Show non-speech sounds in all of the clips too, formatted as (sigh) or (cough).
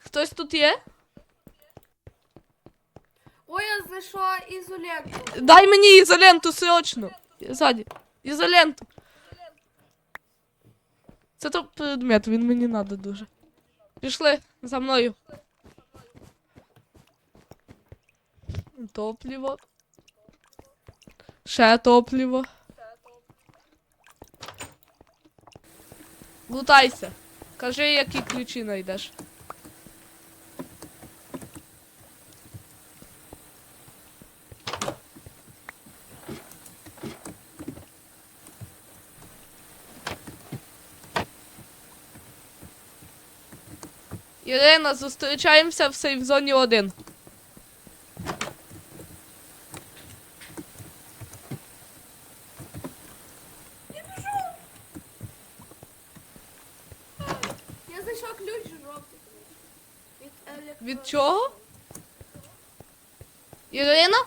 Хтось тут є? Ой, я знайшла ізоленту. Дай мені ізоленту срочно. Ззаді. Ізоленту. Це то предмет, він мені надо дуже. Пішли за мною. Топливо. Ще топливо. Лутайся. Кажи, які ключі знайдеш. Ірина, зустрічаємося в сейф-зоні 1. Ключ жовтий. Від електро... Від чого? Ірина?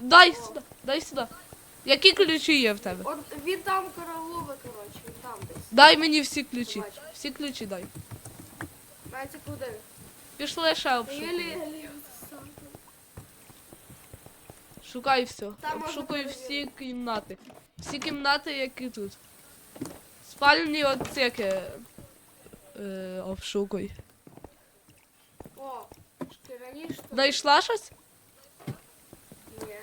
Дай сюди, дай сюди. Які ключі є в тебе? От він там королове, коротше, він там десь. Дай мені всі ключі. Всі ключі дай. Знаєте куди? Пішли ще Єлі, обшукуй. єлі, сам. Шукай все. Там Обшукуй всі кімнати. Всі кімнати, які тут. Спальні отсеки. Е, обшукуй. О, шкіряні штуки. Знайшла щось? Ні.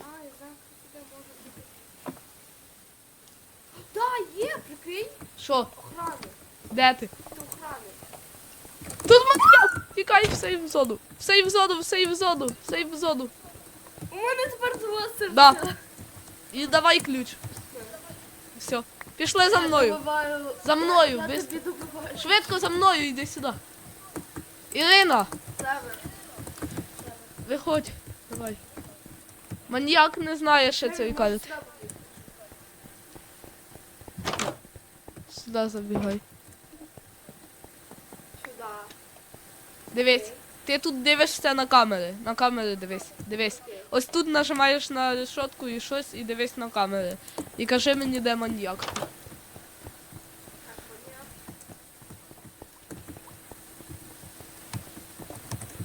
А, я знаю, куди може бути. Да, є, прикинь, Що? охрани. Де ти? Це охрани. Тут маньяк! Тікай в сейф зону. В сейф зону, в сейф зону, в сейф зону. У мене тепер два серця. Да. І давай ключ. Все. Пішли за мною. За мною, без- Швидко за мною, йди сюди. Ірина, виходь. Давай. Маньяк не знає ще цієї карти. Сюди забігай. Сюди. Дивись. Ти тут дивишся на камери. На камери дивись. Дивись. Ось тут нажимаєш на решетку і щось і дивись на камери. І кажи мені, де маньяк.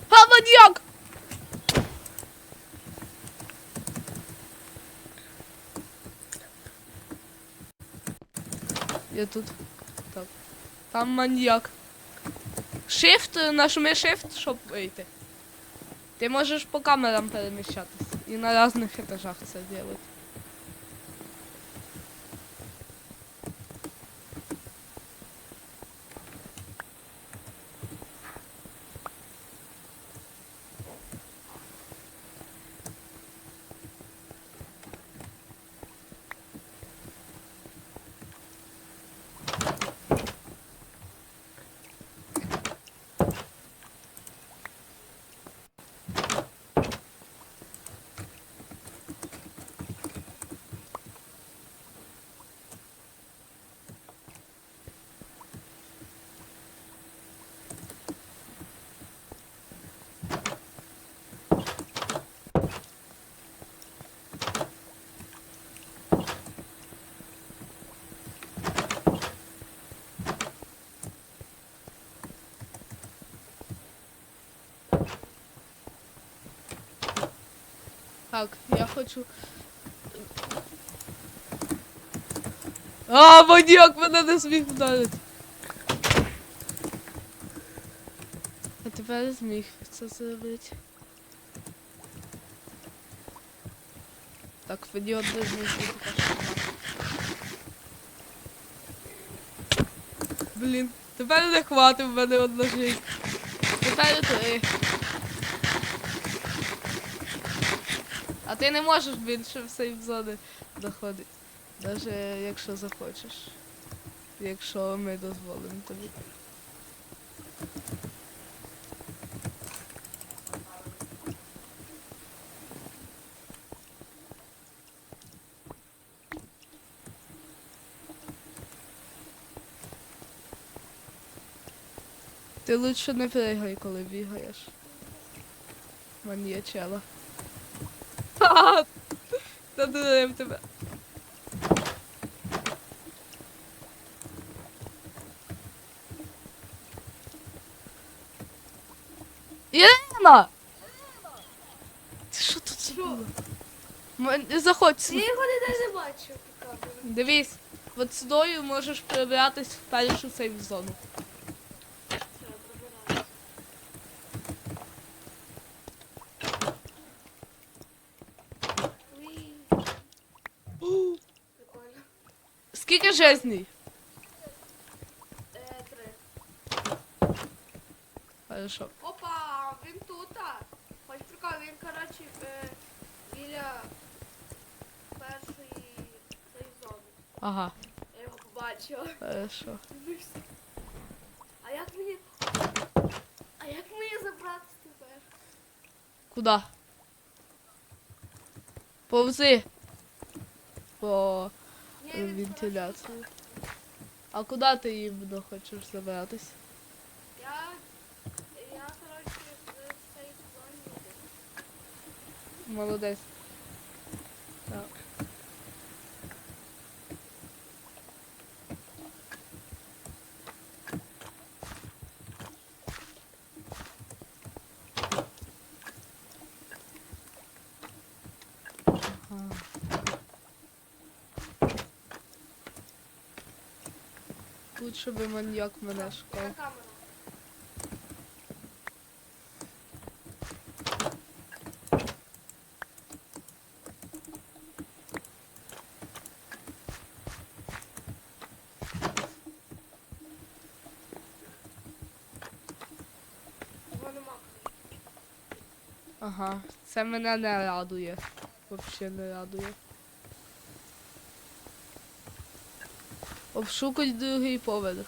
А, маньяк! Я тут. Так. Там маньяк. Shift, нажми Shift, щоб вийти. Ти можеш по камерам переміщатися. І на різних етажах це робити. Так, я хочу. А, маньяк мене не зміг вдарити. А тепер зміг це зробити. Так, мені одне з них. Блін, тепер не хватить в мене одна жизнь. Тепер три. Ти не можеш більше в сейф зони заходити. Навіть якщо захочеш. Якщо ми дозволимо тобі. Ти лучше не пригай, коли бігаєш. Маньячела подолаємо тебе. Ірина! Ти що тут зробила? М- Заходь Я його не даже бачу. поки. Дивись, от сюди можеш прибратись в першу сейф зону. Скільки жизней? Е, три. Хорошо. Опа, він тут. Хоч прикол, він, коротше, е, біля першої цієї зони. Ага, Я його побачила. хорошо. А як мені. А як мені забратися тепер? Куда? Повзи. По Е, він вентиляції. А куди ти іменно хочеш забратись? Я. Я, коротше, в. Молодець. Так. Ага. Лучше би маньяк мене На шукав. камеру. Його нема. Ага, це мене не радує. Взагалі не радує. Обшукать другий поверх.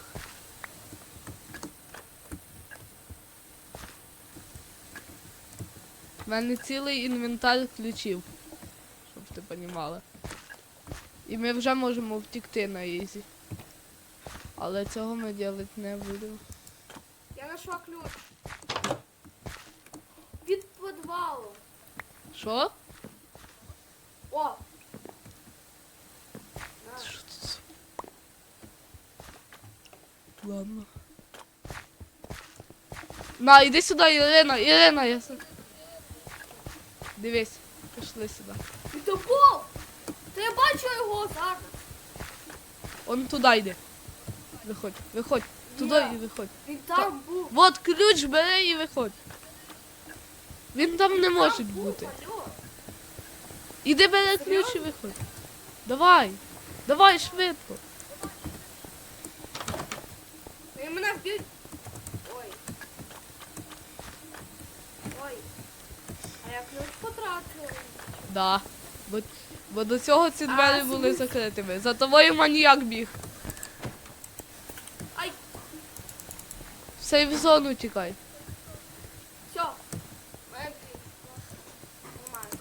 У мене цілий інвентар ключів. Щоб ти понімала. І ми вже можемо втікти на ізі. Але цього ми робити не будемо. Я знайшла ключ. Від підвалу. Що? О! На. Що тут? за- Ладно. На, іди сюди, Ірина, Ірина, я Дивись, пішли сюди. Був! Та я бачу його зараз. Он туди йде. Виходь, виходь. Туди Ні. і виходь. Він там був. Вот ключ бери і виходь. Він там не може Там був, бути. алло. Іди бери ключ і виходь. Давай. Давай швидко. Він мене вб'ють. Ой. Ой. А я ключ потратила. Да. Бо, бо до цього ці А, двері були смисл? закритими. За тобою маніяк біг. Ай, В сейф зону тікай. все. Мене дві. Нормально.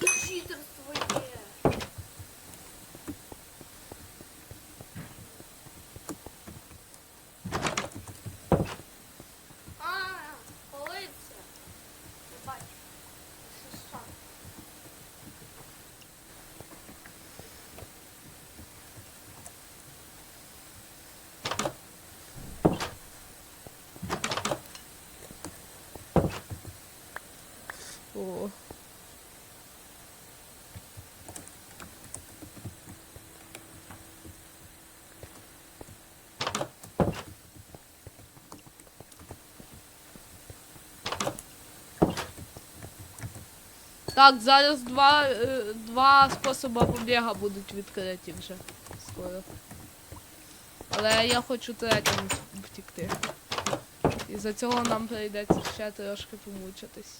Читерство є. А, полиция. Не бачу. Що? О. Так, зараз два, е, два способи побіга будуть відкриті вже скоро. Але я хочу третім втікти. І за цього нам прийдеться ще трошки помучитись.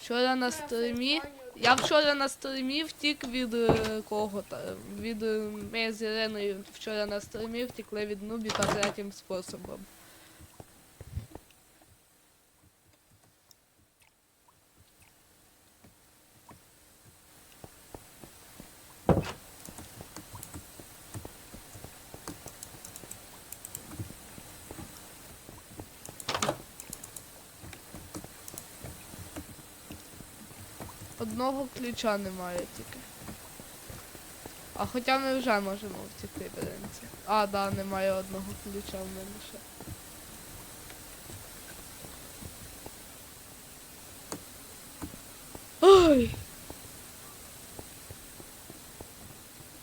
Вчора на стрімі. Я вчора на стрімі втік від е, кого та від е, ми з Іриною вчора на стрімі втекли від Нубіка третім способом. Одного ключа немає тільки. А хоча ми вже можемо втекти, принципі. А, да, немає одного ключа в мене ще. Ой.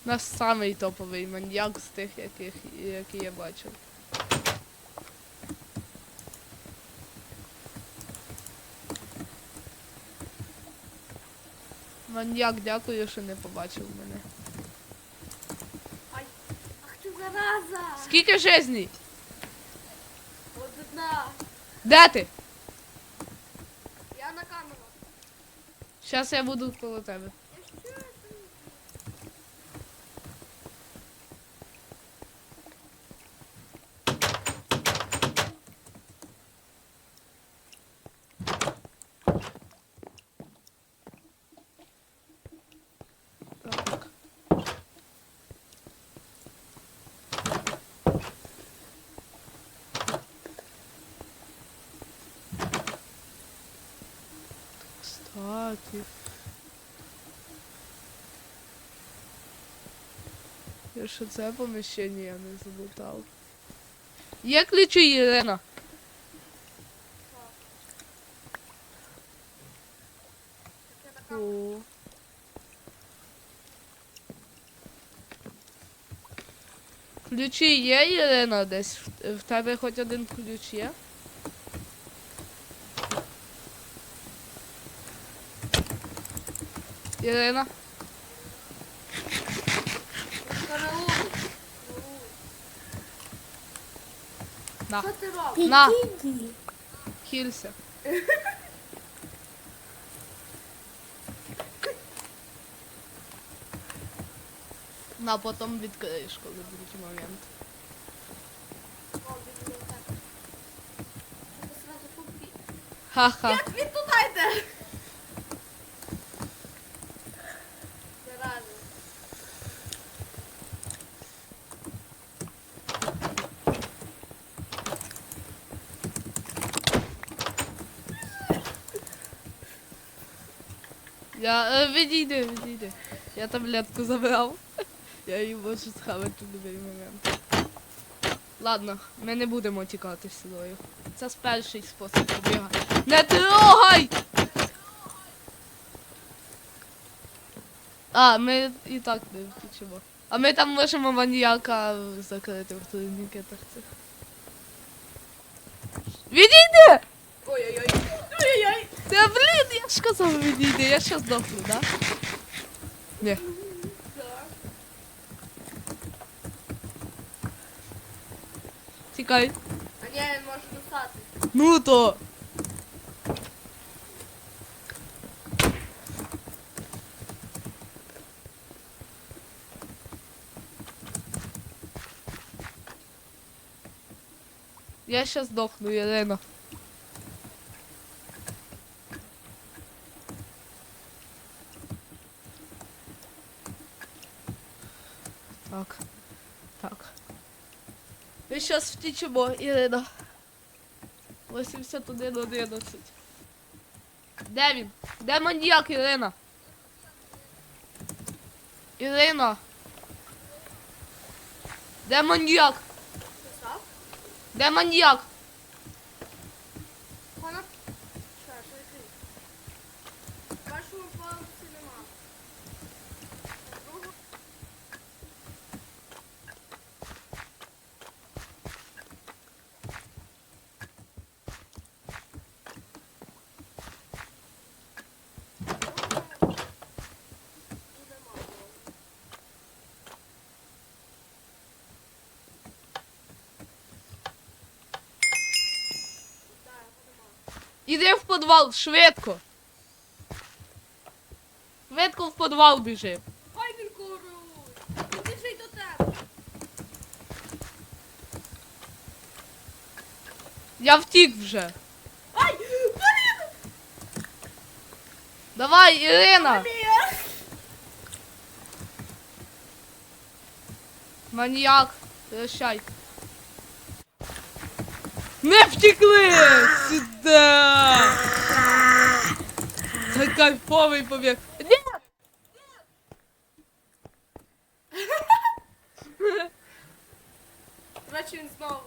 Наш самий топовий маньяк з тих, яких, які я бачив. Маньяк, дякую, що не побачив мене. Ай, ах ти зараза! Скільки жизней? Одна. Де ти? Я на камеру. Зараз я буду коло тебе. Я що це? Так. Кстати. Я ще це поміщення не залутав. Є ключі, Єлена? Так я на камеру. О. Ключі є, Ірина, десь? В тебе хоч один ключ є? Ірина? На, на, хілься. На, потім відкриєш, коли буде момент. Ха-ха. Як він туди йде? Я е, відійди, відійди. Я таблетку забрав. (laughs) Я її можу схавати в будь-який момент. Ладно, ми не будемо тікати сюдою. Це перший спосіб побігати. Не трогай! А, ми і так не втечемо. А ми там можемо маньяка закрити в турнікетах цих. Відійди! Ой-ой-ой. Та блін, я ж казав відійди, я щас здохну, да? Ні. Тікай. А ні, він може достати. Ну то. Я щас здохну, Єлена. Так. Так. Втічемо, Ірина. 81 11. Де він? Де маньяк, Ірина? Ірина. Де маньяк? Де маньяк? Іди в підвал, швидко. Швидко в підвал біжи. Ой, він коруй! Він біжить до тебе! Я втік вже. Ай! Блін! Давай, Ірина. Маньяк, прощай. Не втекли! Сюда! Це кайфовий побіг! Ні! Значить він знову.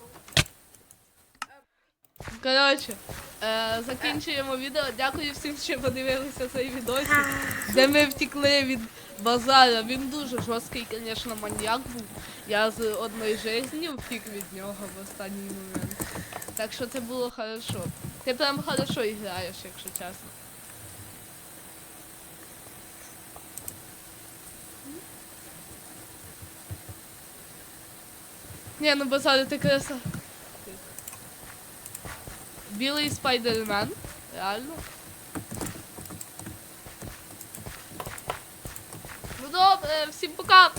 Коротше, е, закінчуємо відео. Дякую всім, що подивилися цей відосик, де ми втекли від базара. Він дуже жорсткий, звісно, маньяк був. Я з одної житті втік від нього в останній момент. Так що це було хорошо. Ти прям хорошо граєш, якщо чесно. Ні, ну базар, ти краса. Білий спайдермен. Реально. Ну добре, всім пока!